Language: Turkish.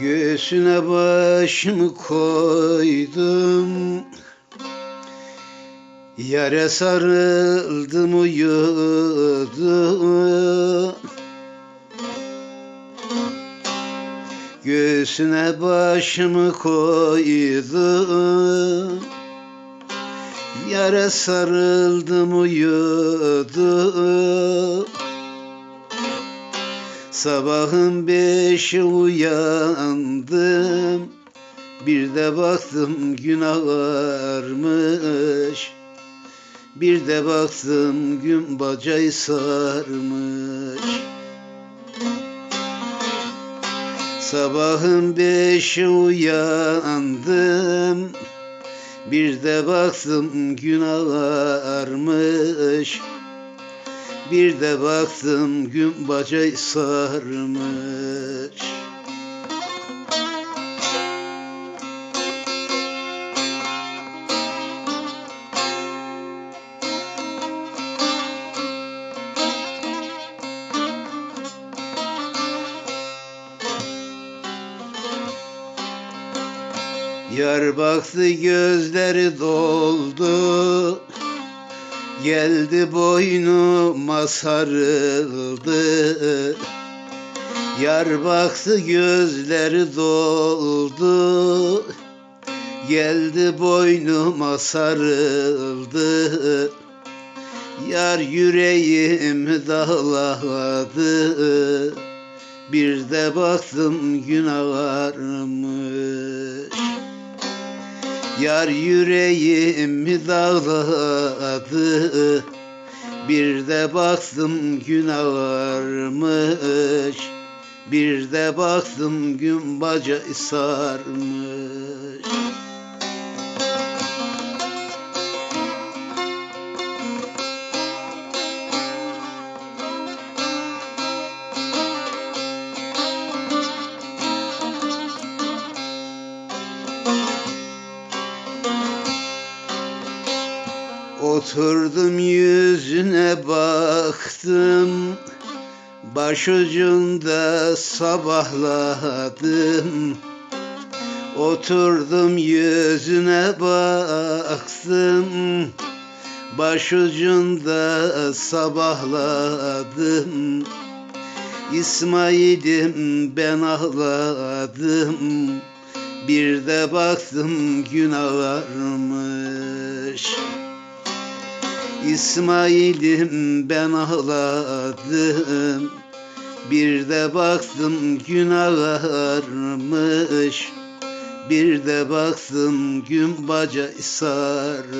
Göğsüne başımı koydum. Yere sarıldım uyudum. Göğsüne başımı koydum. Yere sarıldım uyudum Sabahın beşi uyandım Bir de baktım günah varmış Bir de baktım gün bacayı sarmış. Sabahın beşi uyandım Bir de baktım günah varmış bir de baktım gün bacayı sarmış. Yar baktı gözleri doldu Geldi boynuma sarıldı. Yar baktı gözleri doldu. Geldi boynuma sarıldı. Yar yüreğimi dağladı. Bir de baktım günah varmış Yar yüreğimi dağladı. Bir de baktım günah varmış Bir de baktım gün bacayı sarmış Oturdum yüzüne baktım Başucunda sabahladım. Oturdum yüzüne baktım Başucunda sabahladım. İsmail'im ben ağladım Bir de baktım günah varmış İsmail'im ben ağladım. Bir de baktım günah varmış Bir de baktım gün baca sarmış